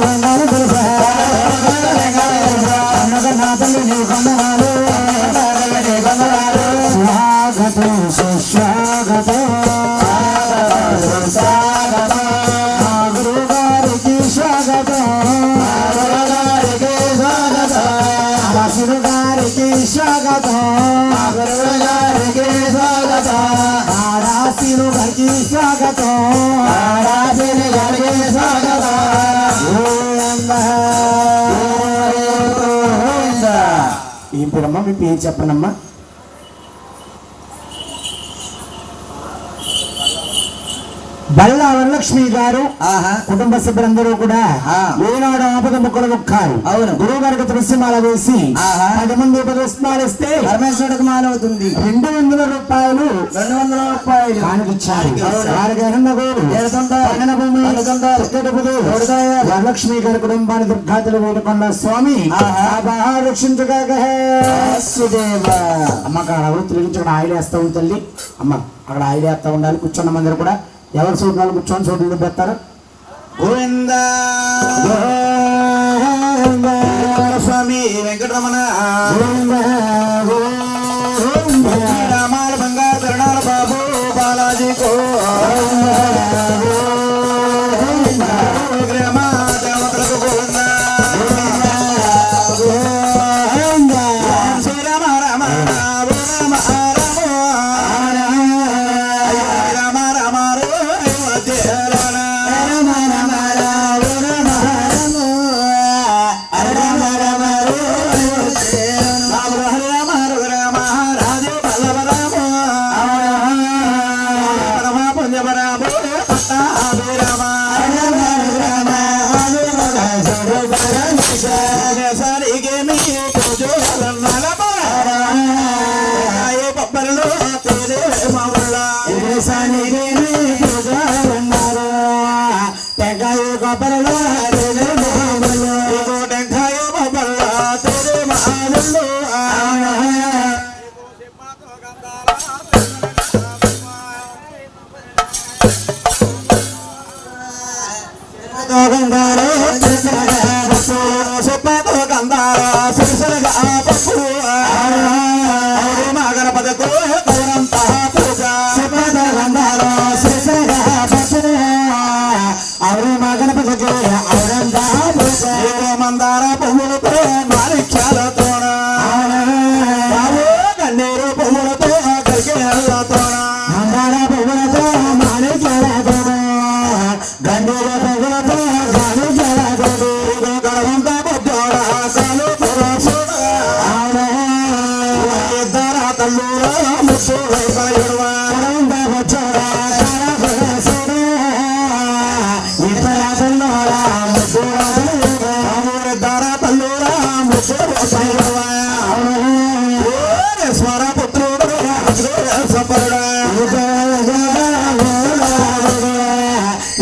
la la la. ఏం పేరమ్మా? మీ పేరు చెప్పనమ్మా? బల్లా వరలక్ష్మి గారు కుటుంబ సభ్యులందరూ కూడా ఏనాడు ఆపద ముక్కలు ముక్కారు. అవును. గురువు గారికి తులసిమాల వేసి పది మంది పురస్మాలు ఇస్తే పరమేశ్వరుడికి మాల అవుతుంది. రెండు వందల రూపాయలు రెండు వందల రూపాయలు. కానుకిచ్చారు వారికి వరలక్ష్మి గారి కుటుంబాన్ని దుర్ఘాతలు వేడుకున్న స్వామి రక్షించగా అమ్మ అక్కడ తిరిగించకుండా ఆయిల్ ఉంది తల్లి. అమ్మ అక్కడ ఆయిల్ ఉండాలి కూర్చున్న మందిరం కూడా. ఎవరి సూత్రాలు కూర్చొని సూత్రులు పెడతారు. గోవింద! స్వామి వెంకటరమణ! గోవింద! గోవింద!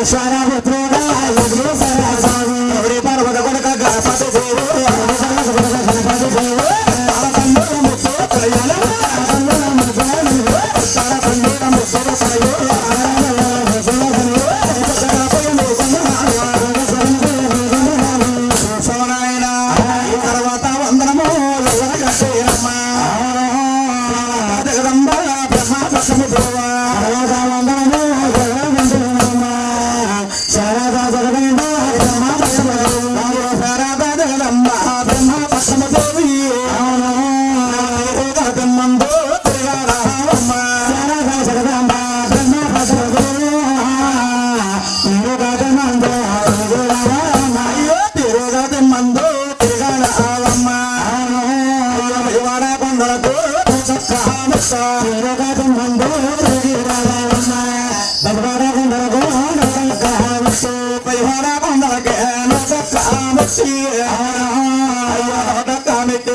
ಈಶ್ವರ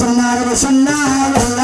சொன்னார்கள் சொன்னார்கள்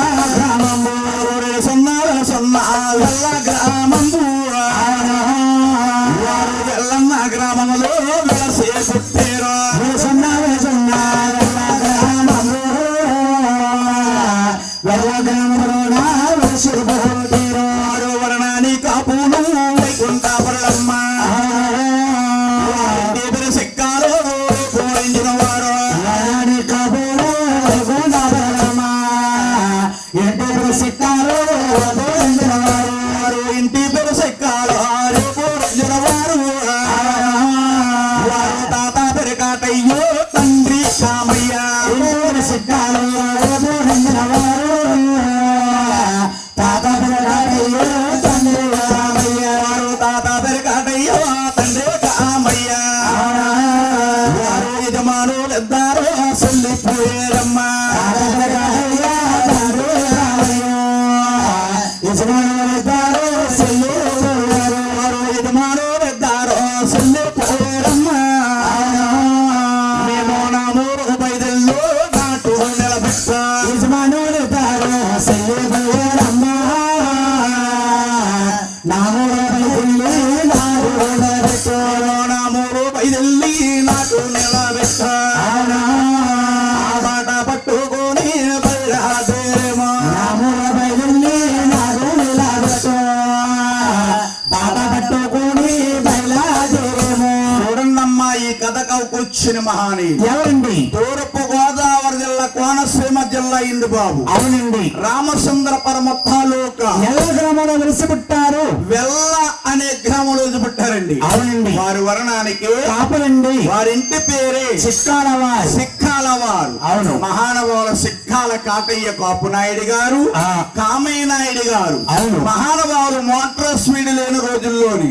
కవుకొచ్చిన మహాని ఎవరండి? తూర్పు గోదావరి జిల్లా కోనసీమ జిల్లా ఇందు బాబు అవునండి. రామచంద్ర పరమ తాలూక ఎల్ల గ్రామంలో వెలిసి పుట్టారు వెల్ల అనే గ్రామంలో పుట్టారండి అవునండి. వారి వర్ణానికి కాపులండి. వారింటి పేరే చిక్కాల వారి సిక్కాల వారు అవును. మహానుభావుల సిక్కాల కాటయ్య కాపు నాయుడు గారు ఆ. కామయ్య నాయుడు గారు అవును. మహానుభావులు మోటార్ స్పీడ్ లేని రోజుల్లోని.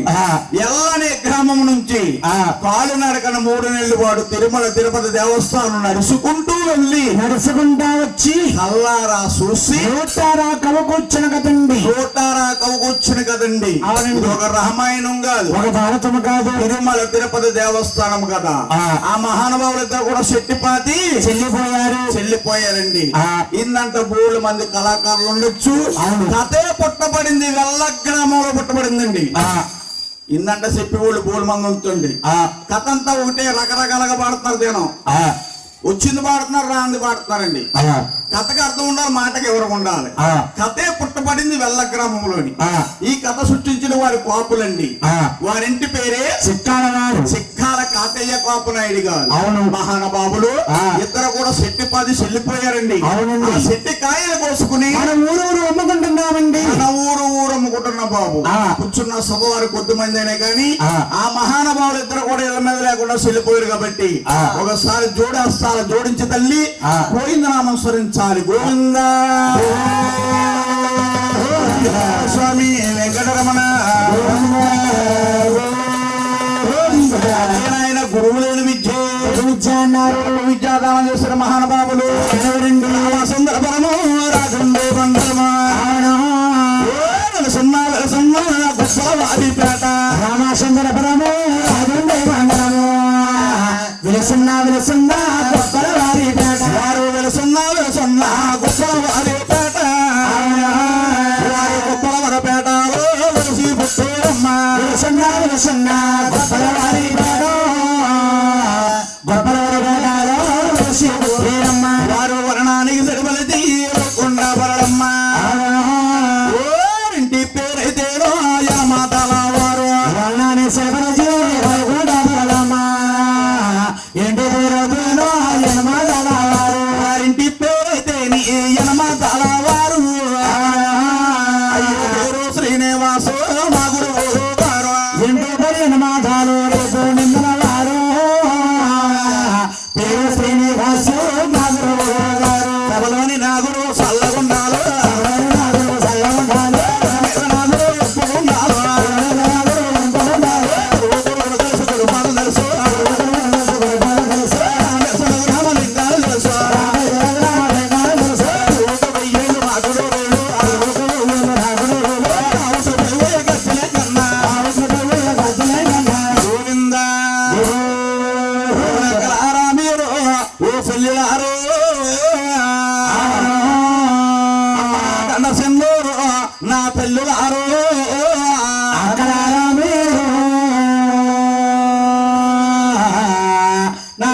ఎల్లనే గ్రామం నుంచి ఆ. కాలు నడకన మూడు నెలలు వాడు తిరుమల తిరుపతి దేవస్థానం నడుచుకుంటూ వెళ్ళి నడుచుకుంటా వచ్చి కల్లారా చూసి నూటారా కవకూర్చున కదండి నూటారా కవుకొచ్చిన కదండి ఒక రామాయణం కాదు ఒక భారతము కాదు తిరుమల తిరుపతి దేవస్థానం కదా ఆ. మహానుభావులు ఇద్దరు కూడా చెట్టిపాతి చెల్లిపోయారు. చెల్లిపోయారండి. ఇందంట బోళ్ళు మంది కళాకారులు ఉండొచ్చు. కథే పుట్టబడింది వెల్ల గ్రామంలో పుట్టబడిందండి ఇందంట చెప్పి వాళ్ళు బోళ్ళు మంది ఉంటుంది ఆ, కథ అంతా ఒకటే రకరకాలుగా పాడుతున్నారు దేనం ఆ, వచ్చింది పాడుతున్నారు రాంది పాడుతున్నారండి కథకి అర్థం ఉండాలి మాటకి ఎవరు ఉండాలి. కథే పుట్టబడింది వెల్ల గ్రామంలోని. ఈ కథ సృష్టించిన వారి కాపులండి. వారింటి పేరే చిక్కాల వారు సిక్కాల కాకయ్య కాపునాయుడు గారు అవును. మహానుభావులు. ఇద్దరు కూడా శెట్టి పది చెల్లిపోయారండి అవునండి. శెట్టి కాయలు కోసుకుని మన ఊరు ఊరు అమ్ముకుంటున్నామండి మన ఊరు ఊరు అమ్ముకుంటున్న బాబు. కూర్చున్న సభ వారు కొద్ది మంది అయినా కానీ ఆ. మహానుభావులు ఇద్దరు కూడా ఇళ్ళ మీద లేకుండా చెల్లిపోయారు కాబట్టి. ఒకసారి జోడేస్తాల జోడించి తల్లి. గోవింద నామం స్మరించాలి గోవింద స్వామి వెంకటరమణ గురువులేని విద్య విద్యాన్నారు విద్యాదానం చేసిన మహానుభావులు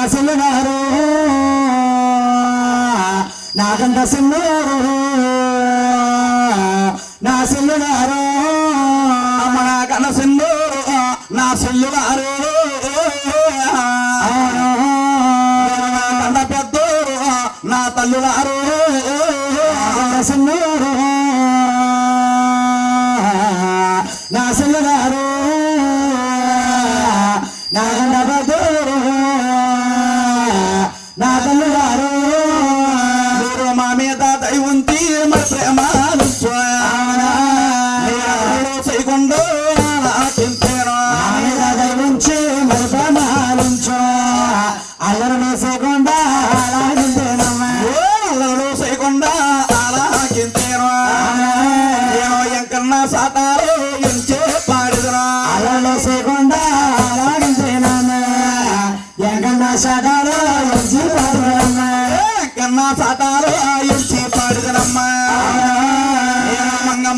నా సిల్లుగారు నాకంట సిల్లుగారు నా సిల్లుగారు నా వారు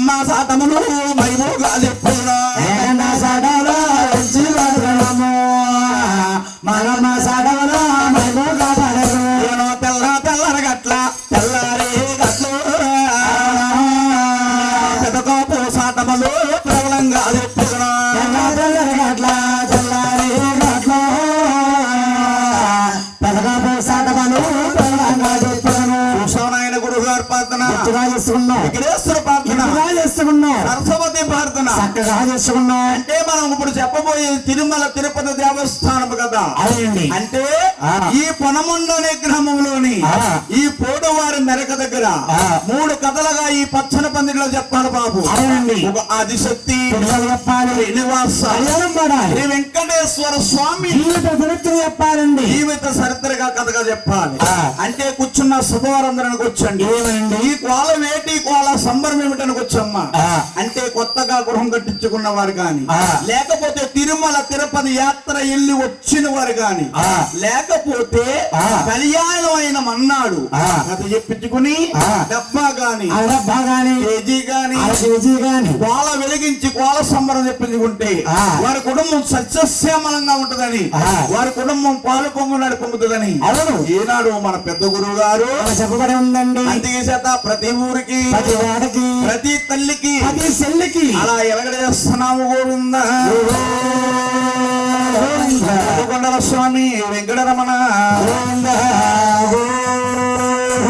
మంగమ్మ సాటములు చక్కగా చేసుకున్నాం అంటే మనం ఇప్పుడు చెప్పబోయేది తిరుమల తిరుపతి దేవస్థానం కదా అదేండి అంటే. ఈ పొనముండనే గ్రామంలోని. ఈ పోటువారి మెరక దగ్గర. మూడు కథలుగా ఈ పచ్చని పందిరిలో చెప్పాలి బాబు అవునండి. ఒక ఆదిశక్తి శ్రీనివాస శ్రీ వెంకటేశ్వర స్వామి జీవిత చరిత్ర చెప్పాలండి జీవిత చరిత్రగా కథగా చెప్పాలి. అంటే కూర్చున్న శుభవారందరానికి వచ్చండి ఈ కోల వేటి కోల సంబరం ఏమిటని వచ్చమ్మా. అంటే కొత్తగా గృహం కట్టించుకున్న వారు ఆ. లేకపోతే తిరుమల తిరుపతి యాత్ర వెళ్ళి వచ్చిన వారు ఆ. లేకపోతే. కళ్యాణం అయిన మన్నాడు ఆ. కథ చెప్పించుకుని. డబ్బా గాని అరడబ్బా గాని కేజీ గాని కేజీ గాని కోల వెలిగించి కోల సంబరం చెప్పించుకుంటే. వారి కుటుంబం సస్యశ్యామలంగా ఉంటదని. వారి కుటుంబం పాలు పొంగునాడు పొంగుతుందని అవును ఈనాడు మన పెద్ద గురువు గారు చెప్పబడి ఉందండి అందుకే చేత ప్రతి ఊరికి ప్రతి వాడికి ప్రతి తల్లికి ప్రతి చెల్లికి అలా ఎలగడేస్తున్నాము గోవింద. గోవింద, స్వామి వెంకటరమణ గోవింద.